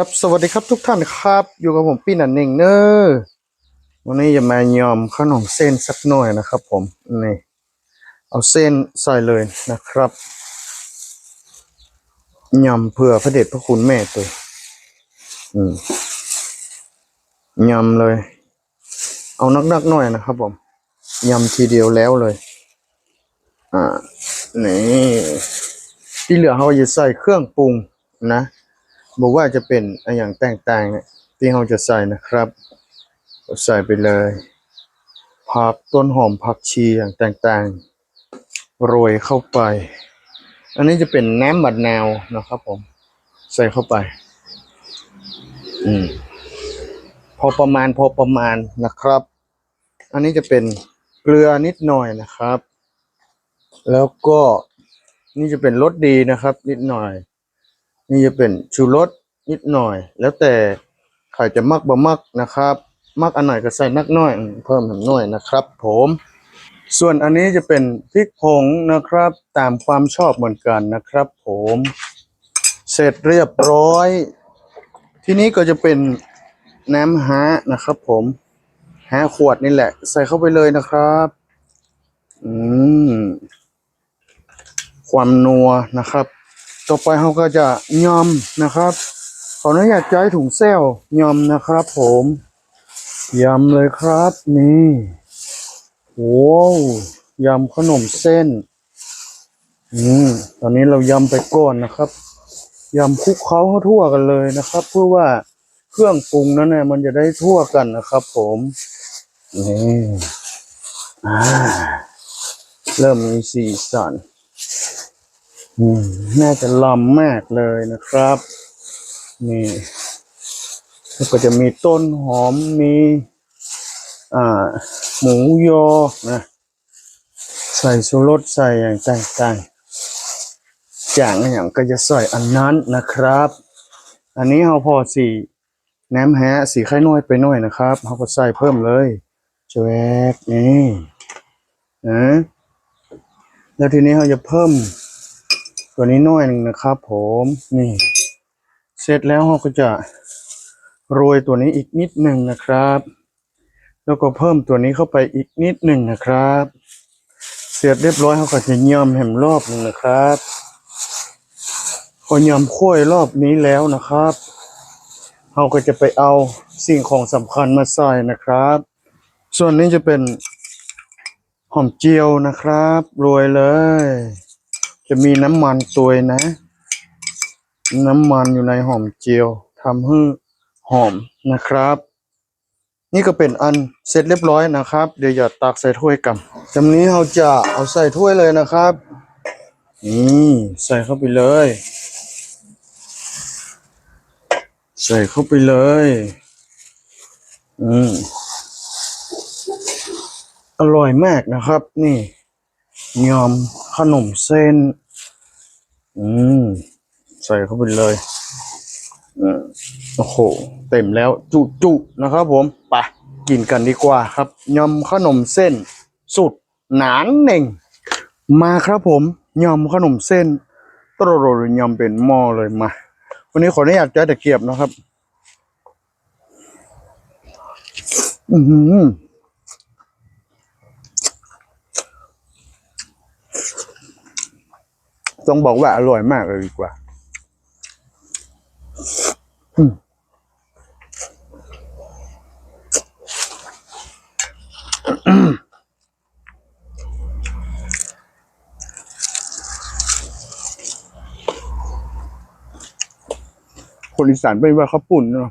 ครับสวัสดีครับทุกท่านครับ อยู่กับผมพี่นันเองเนอวันนี้จะมายอมขนมเส้นสักหน่อยนะครับ ผมนี่เอาเส้นใส่เลยนะครับยำเพื่อพระเดชพระคุณแม่ตัวอืมยำเลย เอานักๆหน่อยนะครับ ผมยำทีเดียวแล้วเลย อ่านี่ที่เหลือเขาจะใส่เครื่องปรุงนะ บอกว่าจะเป็นอะไรอย่างต่างๆเนี่ยที่เราจะใส่นะครับใส่ไปเลยผักต้นหอมผักชีอย่างต่างๆโรยเข้าไป อันนี้จะเป็นน้ำมะนาวนะครับผม ใส่เข้าไป อืมพอประมาณพอประมาณนะครับ อันนี้จะเป็นเกลือนิดหน่อยนะครับ แล้วก็นี่จะเป็นรสดีนะครับ นิดหน่อย นี่จะเป็นชูรสนิดหน่อย แล้วแต่ใครจะมักบ่มักนะครับ มักอันไหนก็ใส่นักน้อยอืมเพิ่มหน่อยนะครับ ผม ส่วนอันนี้จะเป็นพริกผงนะครับ ตามความชอบเหมือนกันนะครับ ผม เสร็จเรียบร้อย ทีนี้ก็จะเป็นน้ำฮะนะครับ ผมฮะขวดนี่แหละ ใส่เข้าไปเลยนะครับ อืมความนัวนะครับ ต่อไปเราก็จะยำนะครับ ขออนุญาตใช้ถุงเซลยำนะครับ ผมยำเลยครับนี่โว้วยำขนมเส้นอืมตอนนี้เรายำไปก่อนนะครับยำคลุกเคล้าให้ทั่วกันเลยนะครับ เพื่อว่าเครื่องปรุงนั้นเนี่ยมันจะได้ทั่วกันนะครับ ผมนี่เริ่มมีสีสัน น่าจะลำมากเลยนะครับ นี่แล้วก็จะมีต้นหอมมี อ่า หมูยอนะใส่ชูรสใส่อย่างต่างๆอย่างอย่างก็จะใส่อันนั้นนะครับ อันนี้เราพอสีแหน้ำแฮะสีไข่น้อยไปหน่อยนะครับเราก็ใส่เพิ่มเลยแจวกนี่นะแล้วทีนี้เราจะเพิ่ม ตัวนี้น่อยหนึ่งนะครับผมนี่ เสร็จแล้วเราก็จะโรยตัวนี้อีกนิดหนึ่งนะครับ แล้วก็เพิ่มตัวนี้เข้าไปอีกนิดหนึ่งนะครับ เสร็จเรียบร้อยเขาก็จะยำแหมรอบหนึ่งนะครับพอยำข้วยรอบนี้แล้วนะครับเราก็จะไปเอาสิ่งของสำคัญมาใส่นะครับ ส่วนนี้จะเป็นหอมเจียวนะครับโรยเลย จะมีน้ำมันตัวนะ น้ำมันอยู่ในหอมเจียวทำให้หอมนะครับ นี่ก็เป็นอันเสร็จเรียบร้อยนะครับ เดี๋ยวอย่าตักใส่ถ้วยกันจำนี้เราจะเอาใส่ถ้วยเลยนะครับนี่ใส่เข้าไปเลย ใส่เข้าไปเลย อืมอร่อยมากนะครับ นี่ยำ ขนมเส้น อืม ใส่เข้าไปเลยอืมโอ้โห เต็มแล้วจุจุๆนะครับผม ไปกินกันดีกว่าครับยำขนมเส้น สุดหนานเน่ง มาครับผมยำขนมเส้นตรโรยำเป็นหม้อเลยมา วันนี้ขออนุญาตใช้ตะเกียบนะครับ อือหือ ต้องบอกว่าอร่อยมากเลยดีกว่าคนอีสานเป็นว่าข้าวปุ่นเนาะ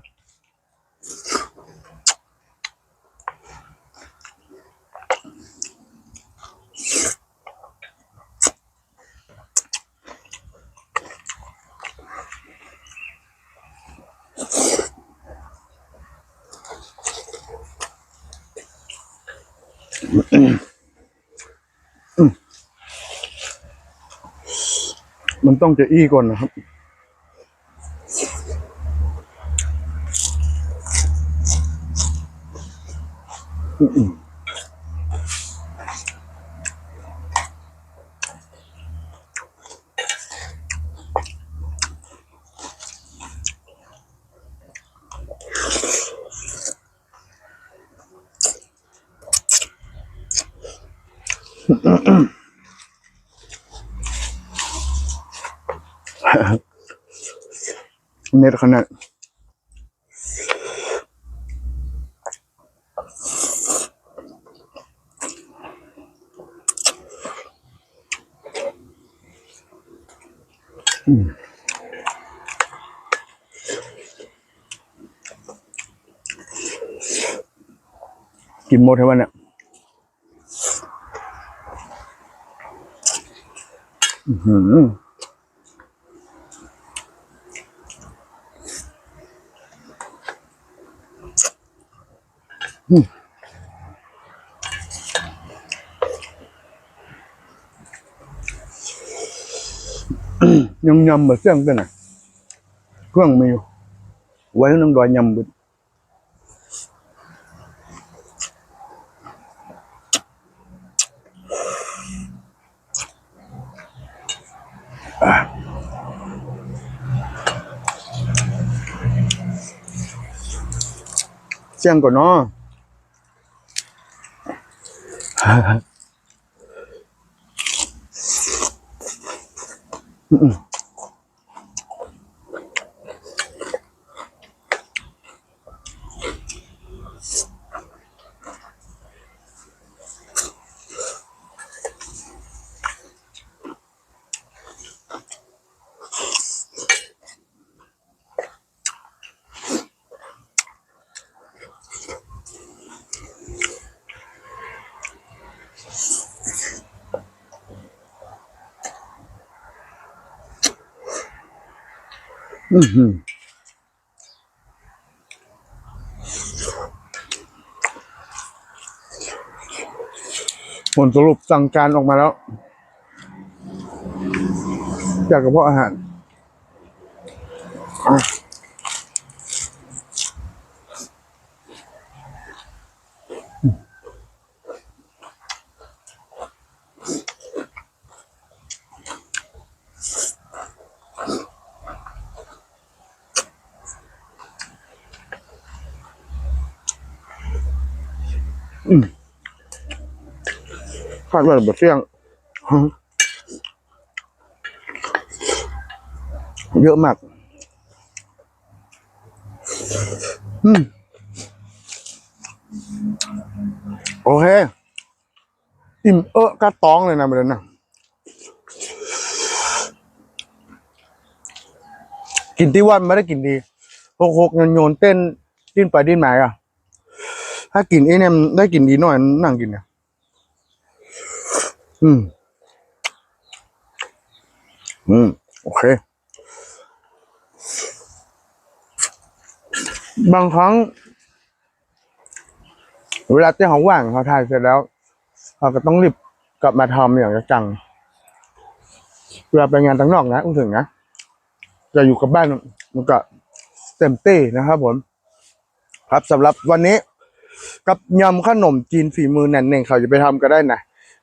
มันต้องจะอี้ก่อนนะครับ อ เน็ตขนาดอืมกินหมดทั้งวันเนี่ย อื้อหือยำยำแบบเสี่ยงกันนะเครื่องมีอยู่ไว้น้ำดอยยำบึด สี่ยงก่อนเนาะอือ ผลสรุปสั่งการออกมาแล้ว จากกระเพาะอาหาร อะคาดว่าแบบเสี่ยงเยอะมากอืมโอเค อิ่มเออกระตองเลยนะเด็นนะกินที่วันไม่ได้กินดีหกหกโยนโยนเต้นดิ้นไปดิ้นมาอะ ถ้ากินไอ้เนี่ยได้กินดีหน่อยนั่งกินเนี่ย อืม อืม โอเค บางครั้ง เวลาที่เขาว่างเขาถ่ายเสร็จแล้วเขาก็ต้องรีบกลับมาทำอย่างจังเวลาไปงานต่างนอกนะพูดถึงนะจะอยู่กับบ้านมันก็เต็มที่นะครับผม ครับสำหรับวันนี้ กับยำขนมจีนฝีมือแน่นเน่งเขาจะไปทำก็ได้นะ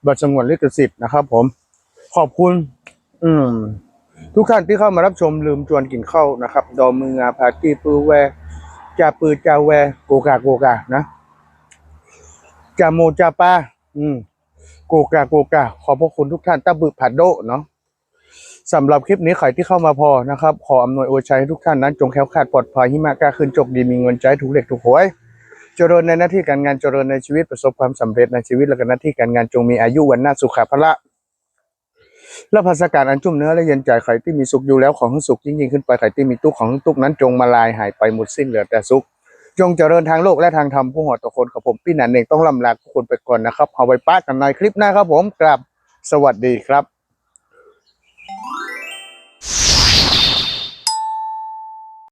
บัตรสงวนลิขสิทธิ์นะครับผม ขอบคุณ อืม ทุกท่านที่เข้ามารับชมลืมชวนกินข้าวนะครับ ดอมืองาพาตี้ปือแวจาปือจาแวโกกาโกกานะจาโมจาปาอืมโกกาโกกาขอบพระคุณทุกท่านตะบึผัดโดเนาะสำหรับคลิปนี้ใครที่เข้ามาพอนะครับ ขออำนวยอวยชัยให้ทุกท่านนั้น จงแค้วคลาดปลอดภัยหิมะกล้าขึ้นจกดีมีเงินใจถูกเหล็กถูกหวย เจริญในหน้าที่การงานเจริญในชีวิตประสบความสำเร็จในชีวิตและก็หน้าที่การงานจงมีอายุวันนาสุขภาละและภาษาการอันจุ่มเนื้อและเย็นใจใครที่มีสุขอยู่แล้วของสุขยิ่งยิ่งขึ้นไปใครที่มีทุกข์ของทุกข์นั้นจงมาลายหายไปหมดสิ้นเหลือแต่สุข จงเจริญทางโลกและทางธรรมผู้หอต่อคนกับผมพี่หนันเองต้องลำลาทุกคนไปก่อนนะครับเอาไว้ป้ากันในคลิปหน้าครับผมกราบสวัสดีครับ